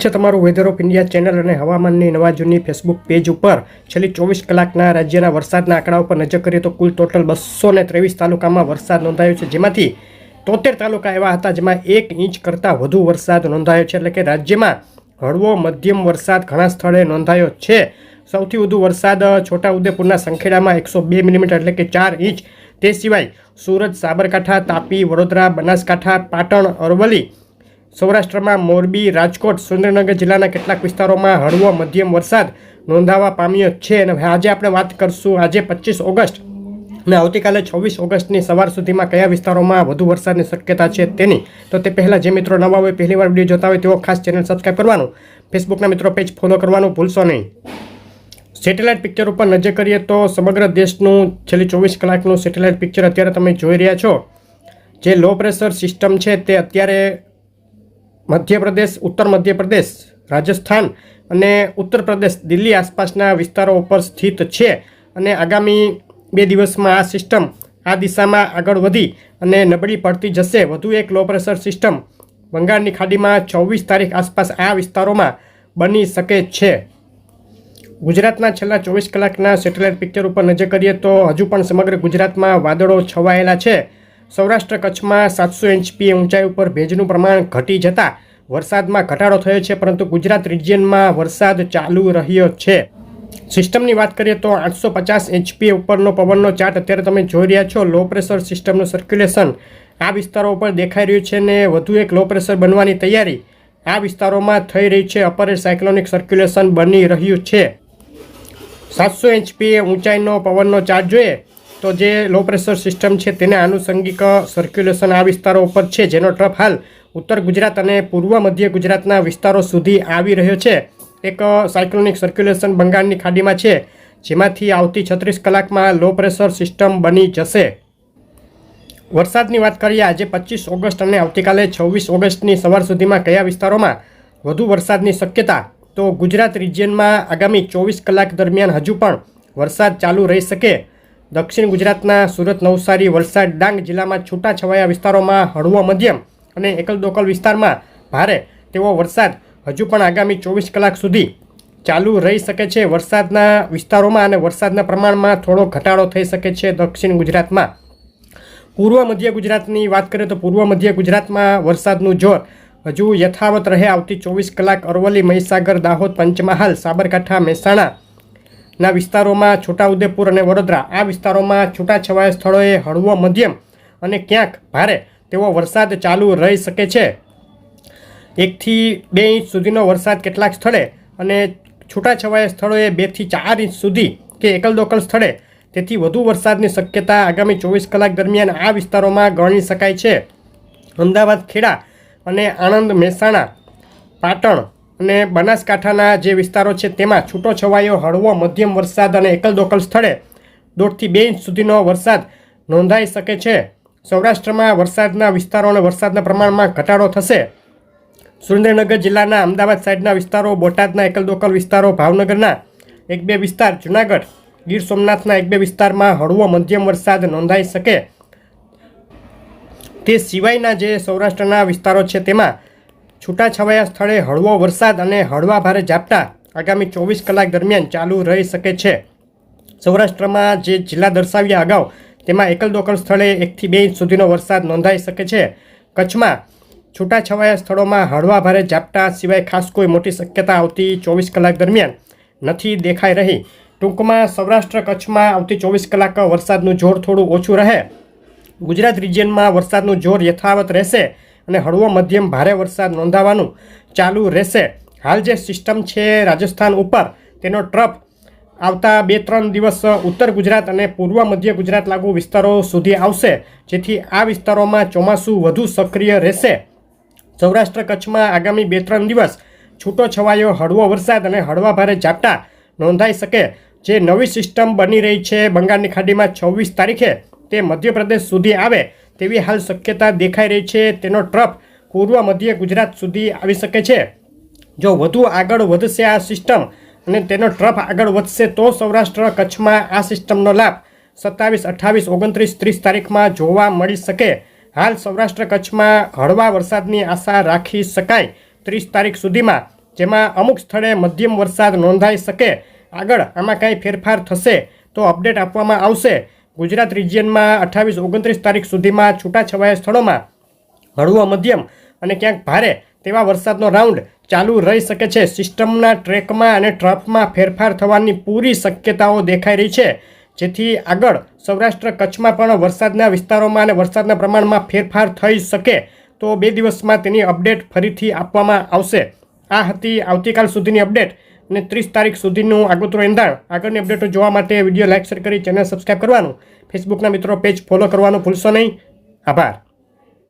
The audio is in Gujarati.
સ્વાગત છે તમારું વેધર ઓફ ઇન્ડિયા ચેનલ અને હવામાનની નવા જૂની ફેસબુક પેજ ઉપર છેલ્લી ચોવીસ કલાકના રાજ્યના વરસાદના આંકડા ઉપર નજર કરીએ તો કુલ ટોટલ બસો ને ત્રેવીસ તાલુકામાં વરસાદ નોંધાયો છે. જેમાંથી તોતેર તાલુકા એવા હતા જેમાં એક ઇંચ કરતાં વધુ વરસાદ નોંધાયો છે. એટલે કે રાજ્યમાં હળવો મધ્યમ વરસાદ ઘણા સ્થળે નોંધાયો છે. સૌથી વધુ વરસાદ છોટાઉદેપુરના સંખેડામાં એકસો બે મિલીમીટર એટલે કે ચાર ઇંચ. તે સિવાય સુરત, સાબરકાંઠા, તાપી, વડોદરા, બનાસકાંઠા, પાટણ, અરવલ્લી સૌરાષ્ટ્રમાં મોરબી, રાજકોટ, સુરેન્દ્રનગર જિલ્લાના કેટલાક વિસ્તારોમાં હળવો મધ્યમ વરસાદ નોંધાવા પામ્યો છે. અને આજે આપણે વાત કરશું, આજે પચીસ ઓગસ્ટ અને આવતીકાલે છવ્વીસ ઓગસ્ટની સવાર સુધીમાં કયા વિસ્તારોમાં વધુ વરસાદની શક્યતા છે તેની. તો તે પહેલાં જે મિત્રો નવા હોય પહેલી વાર વીડિયો જોતા હોય તેઓ ખાસ ચેનલ સબસ્ક્રાઈબ કરવાનું. ફેસબુકના મિત્રો પેજ ફોલો કરવાનું ભૂલશો નહીં. સેટેલાઇટ પિક્ચર ઉપર નજર કરીએ તો સમગ્ર દેશનું છેલ્લી ચોવીસ કલાકનું સેટેલાઇટ પિક્ચર અત્યારે તમે જોઈ રહ્યા છો. જે લો પ્રેશર સિસ્ટમ છે તે અત્યારે મધ્યપ્રદેશ, ઉત્તર મધ્યપ્રદેશ, રાજસ્થાન અને ઉત્તર પ્રદેશ દિલ્હી આસપાસના વિસ્તારો ઉપર સ્થિત છે અને આગામી બે દિવસમાં આ સિસ્ટમ આ દિશામાં આગળ વધી અને નબળી પડતી જશે. વધુ એક લો પ્રેશર સિસ્ટમ બંગાળની ખાડીમાં ચોવીસ તારીખ આસપાસ આ વિસ્તારોમાં બની શકે છે. ગુજરાતના છેલ્લા ચોવીસ કલાકના સેટેલાઇટ પિક્ચર ઉપર નજર કરીએ તો હજુ પણ સમગ્ર ગુજરાતમાં વાદળો છવાયેલા છે. સૌરાષ્ટ્ર કચ્છમાં સાતસો એચપીએ ઊંચાઈ ઉપર ભેજનું પ્રમાણ ઘટી જતાં વરસાદમાં ઘટાડો થયો છે, પરંતુ ગુજરાત રિજિયનમાં વરસાદ ચાલુ રહ્યો છે. સિસ્ટમની વાત કરીએ તો આઠસો પચાસ એચપી ઉપરનો પવનનો ચાર્ટ અત્યારે તમે જોઈ રહ્યા છો. લો પ્રેશર સિસ્ટમનું સર્ક્યુલેશન આ વિસ્તારો ઉપર દેખાઈ રહ્યું છે ને વધુ એક લો પ્રેશર બનવાની તૈયારી આ વિસ્તારોમાં થઈ રહી છે. અપર સાયક્લોનિક સર્ક્યુલેશન બની રહ્યું છે. સાતસો એચપીએ ઊંચાઈનો પવનનો ચાર્જ જોઈએ તો જે લો પ્રેશર સિસ્ટમ છે તેને આનુષંગિક સર્ક્યુલેશન આ વિસ્તારો ઉપર છે, જેનો ટ્રફ હાલ ઉત્તર ગુજરાત અને પૂર્વ મધ્ય ગુજરાતના વિસ્તારો સુધી આવી રહ્યો છે. એક સાયક્લોનિક સર્ક્યુલેશન બંગાળની ખાડીમાં છે, જેમાંથી આવતી છત્રીસ કલાકમાં લો પ્રેશર સિસ્ટમ બની જશે. વરસાદની વાત કરીએ, આજે પચીસ ઓગસ્ટ અને આવતીકાલે છવ્વીસ ઓગસ્ટની સવાર સુધીમાં કયા વિસ્તારોમાં વધુ વરસાદની શક્યતા? તો ગુજરાત રિજિયનમાં આગામી ચોવીસ કલાક દરમિયાન હજુ પણ વરસાદ ચાલુ રહી શકે. દક્ષિણ ગુજરાતના સુરત, નવસારી, વલસાડ, ડાંગ જિલ્લામાં છૂટાછવાયા વિસ્તારોમાં હળવો મધ્યમ અને એકલ દોકલ વિસ્તારમાં ભારે તેવો વરસાદ હજુ પણ આગામી ચોવીસ કલાક સુધી ચાલુ રહી શકે છે. વરસાદના વિસ્તારોમાં અને વરસાદના પ્રમાણમાં થોડો ઘટાડો થઈ શકે છે દક્ષિણ ગુજરાતમાં. પૂર્વ મધ્ય ગુજરાતની વાત કરીએ તો પૂર્વ મધ્ય ગુજરાતમાં વરસાદનું જોર હજુ યથાવત રહે આવતી ચોવીસ કલાક અરવલ્લી, મહીસાગર, દાહોદ, પંચમહાલ, સાબરકાંઠા, મહેસાણા ના વિસ્તારોમાં છોટાઉદેપુર અને વડોદરા. આ વિસ્તારોમાં છૂટાછવાયા સ્થળોએ હળવો મધ્યમ અને ક્યાંક ભારે તેવો વરસાદ ચાલુ રહી શકે છે. એકથી બે ઇંચ સુધીનો વરસાદ કેટલાક સ્થળે અને છૂટાછવાયા સ્થળોએ બેથી ચાર ઇંચ સુધી કે એકલ દોકલ સ્થળે. તેથી વધુ વરસાદની શક્યતા આગામી ચોવીસ કલાક દરમિયાન આ વિસ્તારોમાં ગણી શકાય છે. અમદાવાદ ખેડા અને આણંદ, મહેસાણા, પાટણ અને બનાસકાંઠાના જે વિસ્તારો છે તેમાં છૂટો છવાયો હળવો મધ્યમ વરસાદ અને એકલદોકલ સ્થળે દોઢથી બે ઇંચ સુધીનો વરસાદ નોંધાઈ શકે છે. સૌરાષ્ટ્રમાં વરસાદના વિસ્તારો અને વરસાદના પ્રમાણમાં ઘટાડો થશે. સુરેન્દ્રનગર જિલ્લાના અમદાવાદ સાઈડના વિસ્તારો, બોટાદના એકલદોકલ વિસ્તારો, ભાવનગરના એક બે વિસ્તાર, જુનાગઢ, ગીર સોમનાથના એક બે વિસ્તારમાં હળવો મધ્યમ વરસાદ નોંધાઈ શકે. તે સિવાયના જે સૌરાષ્ટ્રના વિસ્તારો છે તેમાં છૂટાછવાયા સ્થળે હળવો વરસાદ અને હળવા ભારે ઝાપટા આગામી ચોવીસ કલાક દરમિયાન ચાલુ રહી શકે છે. સૌરાષ્ટ્રમાં જે જિલ્લા દર્શાવ્યા અગાઉ, તેમાં એકલ દોકલ સ્થળે એકથી બે ઇંચ સુધીનો વરસાદ નોંધાઈ શકે છે. કચ્છમાં છૂટાછવાયા સ્થળોમાં હળવા ભારે ઝાપટા સિવાય ખાસ કોઈ મોટી શક્યતા આવતી ચોવીસ કલાક દરમિયાન નથી દેખાઈ રહી. ટૂંકમાં સૌરાષ્ટ્ર કચ્છમાં આવતી ચોવીસ કલાક વરસાદનું જોર થોડું ઓછું રહે. ગુજરાત રિજિયનમાં વરસાદનું જોર યથાવત રહેશે. અને હળવો મધ્યમ ભારે વરસાદ નોંધાવાનું ચાલુ રહેશે. હાલ જે સિસ્ટમ છે રાજસ્થાન ઉપર, તેનો ટ્રફ આવતા બે ત્રણ દિવસ ઉત્તર ગુજરાત અને પૂર્વ મધ્ય ગુજરાત લાગુ વિસ્તારો સુધી આવશે, જેથી આ વિસ્તારોમાં ચોમાસું વધુ સક્રિય રહેશે. સૌરાષ્ટ્ર કચ્છમાં આગામી બે ત્રણ દિવસ છૂટો છવાયો હળવો વરસાદ અને હળવા ભારે ઝાપટા નોંધાઈ શકે. જે નવી સિસ્ટમ બની રહી છે, બંગાળની ખાડીમાં છવ્વીસ તારીખે તે મધ્યપ્રદેશ સુધી આવે. તેવી હાલ શક્યતા દેખાઈ રહી છે. તેનો ટ્રફ પૂર્વ મધ્ય ગુજરાત સુધી આવી શકે છે. જો વધુ આગળ વધશે આ સિસ્ટમ અને તેનો ટ્રફ આગળ વધશે તો સૌરાષ્ટ્ર કચ્છમાં આ સિસ્ટમનો લાભ સત્તાવીસ, અઠ્ઠાવીસ, ઓગણત્રીસ, ત્રીસ તારીખમાં જોવા મળી શકે. હાલ સૌરાષ્ટ્ર કચ્છમાં હળવા વરસાદની આશા રાખી શકાય ત્રીસ તારીખ સુધીમાં, જેમાં અમુક સ્થળે મધ્યમ વરસાદ નોંધાઈ શકે. આગળ આમાં કાંઈ ફેરફાર થશે તો અપડેટ આપવામાં આવશે. ગુજરાત રિજિયનમાં અઠ્ઠાવીસ, ઓગણત્રીસ તારીખ સુધીમાં છૂટાછવાયા સ્થળોમાં હળવો મધ્યમ અને ક્યાંક ભારે તેવા વરસાદનો રાઉન્ડ ચાલુ રહી શકે છે. સિસ્ટમના ટ્રેકમાં અને ટ્રફમાં ફેરફાર થવાની પૂરી શક્યતાઓ દેખાઈ રહી છે. જેથી આગળ સૌરાષ્ટ્ર કચ્છમાં પણ વરસાદના વિસ્તારોમાં અને વરસાદના પ્રમાણમાં ફેરફાર થઈ શકે તો બે દિવસમાં તેની અપડેટ ફરીથી આપવામાં આવશે. આ હતી આવતીકાલ સુધીની અપડેટ. અને ત્રીસ તારીખ સુધીનું આગોતરું એંધાણ. આગળની અપડેટો જોવા માટે વીડિયો લાઇક શેર કરી, ચેનલ સબસ્ક્રાઈબ કરવાનું. ફેસબુકના મિત્રો પેજ ફોલો કરવાનું ભૂલશો નહીં. આભાર.